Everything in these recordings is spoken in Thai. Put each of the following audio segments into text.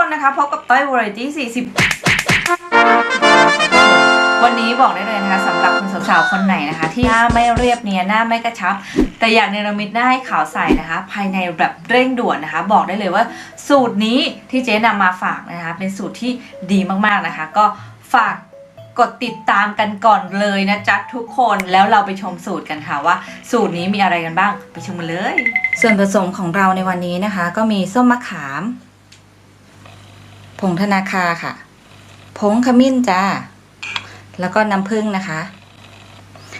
คนนะคะพบกับต้อยวอร์ตี้40 วันนี้บอกได้เลยนะคะสำหรับคุณสาวๆคนไหนนะคะ ที่หน้าไม่เรียบเนียนหน้าไม่กระชับ แต่อยากเนรมิตหน้าให้ขาวใสนะคะ ภายในแบบเร่งด่วนนะคะ บอกได้เลยว่า สูตรนี้ที่เจ๊นำมาฝากนะคะ เป็นสูตรที่ดีมากๆนะคะ ก็ฝากกดติดตามกันก่อนเลยนะจ๊ะทุกคนแล้วเราไปชมสูตรกันค่ะว่า สูตรนี้มีอะไรกันบ้าง ไปชมกันเลย ส่วนผสมของเราในวันนี้นะคะ ก็มีส้มมะขาม ผงธนาคาค่ะ ผงขมิ้นจ้า แล้วก็น้ำผึ้งนะคะ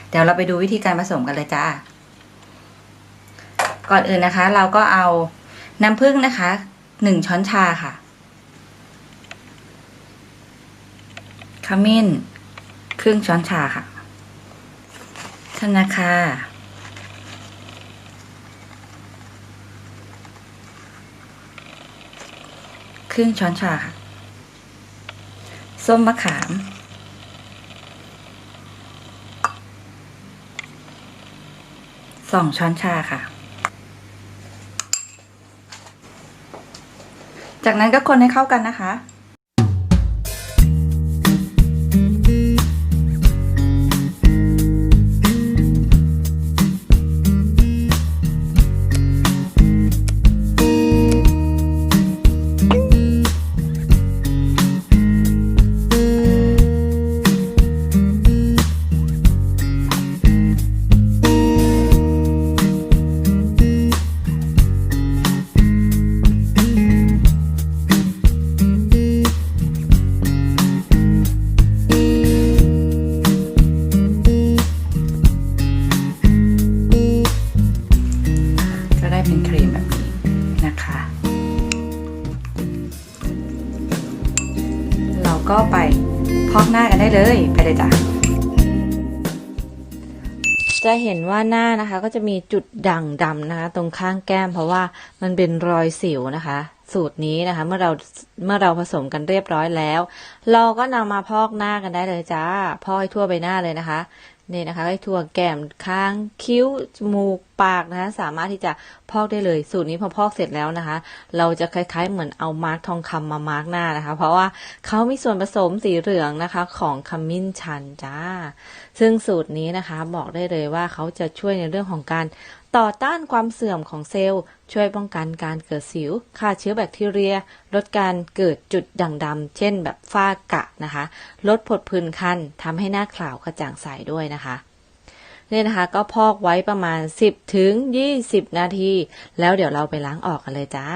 เดี๋ยวเราไปดูวิธีการผสมกันเลยจ้า ก่อนอื่นนะคะ เราก็เอาน้ำผึ้งนะคะหนึ่งช้อนชาค่ะ ขมิ้น ครึ่งช้อนชาค่ะธนาคา ครึ่งช้อนชาค่ะ ส้มมะขาม สองช้อนชาค่ะ จากนั้นก็คนให้เข้ากันนะคะ ก็ไปพอกหน้ากันได้เลยไปเลยจ้ะจะเห็นว่าหน้านะคะก็จะมีจุดด่างดำนะคะ ตรงข้างแก้ม เพราะว่ามันเป็นรอยสิวนะคะ สูตรนี้นะคะ เมื่อเราเมื่อเราผสมกันเรียบร้อยแล้ว เราก็นำมาพอกหน้ากันได้เลยจ้าพอกให้ทั่วใบหน้าเลยนะคะ นี่นะคะให้ทั่วแก้มข้างคิ้วจมูกปากนะคะ สามารถที่จะพอกได้เลย สูตรนี้พอพอกเสร็จแล้วนะคะ เราจะคล้ายๆเหมือนเอามาร์กทองคำมามาร์กหน้านะคะ เพราะว่าเขามีส่วนผสมสีเหลืองนะคะ ของขมิ้นชันจ้า ซึ่งสูตรนี้นะคะ บอกได้เลยว่าเขาจะช่วยในเรื่องของการต่อต้านความเสื่อมของเซลล์ ช่วยป้องกันการเกิดสิวฆ่าเชื้อแบคทีเรีย ลดการเกิดจุดด่างดำเช่นแบบฝ้ากระนะคะ ลดผดผื่นคันทำให้หน้าขาวกระจ่างใสด้วยนะคะเนี่ยนะคะก็พอกไว้ประมาณ 10ถึง20 นาที แล้วเดี๋ยวเราไปล้างออกกันเลยจ้า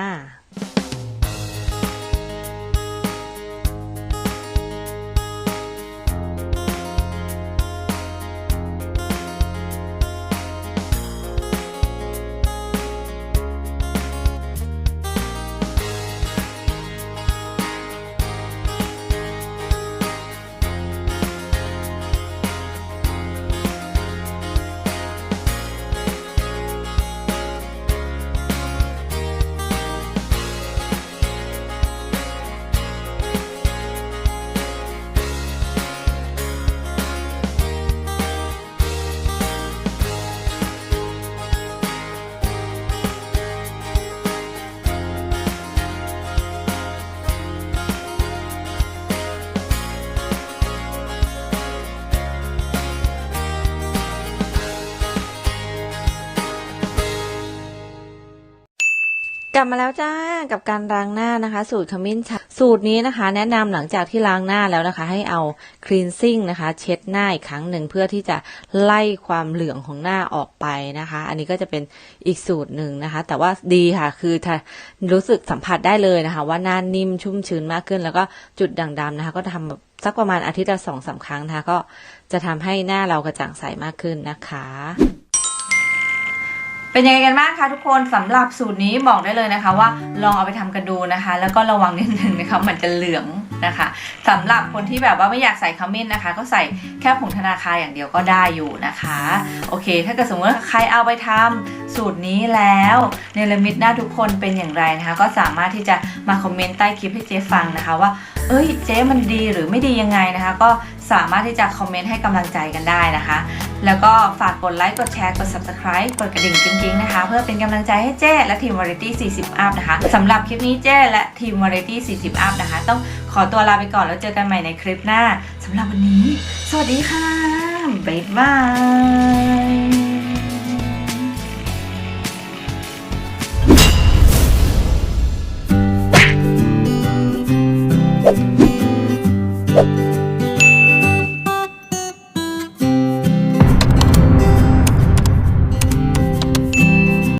กลับมาแล้วจ้ากับการล้างหน้านะคะ สูตรขมิ้นชันสูตรนี้นะคะ แนะนำหลังจากที่ล้างหน้าแล้วนะคะ ให้เอาคลีนซิ่งนะคะ เช็ดหน้าอีกครั้งหนึ่งเพื่อที่จะไล่ความเหลืองของหน้าออกไปนะคะ อันนี้ก็จะเป็นอีกสูตรหนึ่งนะคะ แต่ว่าดีค่ะ คือถ้ารู้สึกสัมผัสได้เลยนะคะ ว่าหน้านิ่มชุ่มชื้นมากขึ้น แล้วก็จุดด่างดำนะคะ ก็ทำแบบสักประมาณอาทิตย์ละสองสามครั้งนะคะ ก็จะทำให้หน้าเรากระจ่างใสมากขึ้นนะคะ เป็นยังไงกันบ้างคะทุกคนสำหรับสูตรนี้บอกได้เลยนะคะ ว่าลองเอาไปทำกันดูนะคะ แล้วก็ระวังนิดนึงนะคะมันจะเหลือง นะคะสำหรับคนที่แบบว่าไม่อยากใส่ขมิ้นนะคะ ก็ใส่แค่ผงธนาคารอย่างเดียวก็ได้อยู่นะคะโอเค ถ้าเกิดสมมติว่าใครเอาไปทำสูตรนี้แล้วเนลมิตหน้าทุกคนเป็นอย่างไรนะคะ ก็สามารถที่จะมาคอมเมนต์ใต้คลิปให้เจ๊ฟังนะคะว่าเอ้ยเจ๊มันดีหรือไม่ดียังไงนะคะ ก็สามารถที่จะคอมเมนต์ให้กำลังใจกันได้นะคะ แล้วก็ฝากกดไลค์ กดแชร์ กด subscribe กดกระดิ่งกิ๊งๆนะคะ เพื่อเป็นกำลังใจให้เจ้และทีม Variety 40 Up นะคะสำหรับคลิปนี้เจ้และทีม Variety 40 Up นะคะ ต้อง ขอตัวลาไปก่อนแล้วเจอกันใหม่ในคลิปหน้าสำหรับวันนี้ สวัสดีค่ะ บ๊ายบาย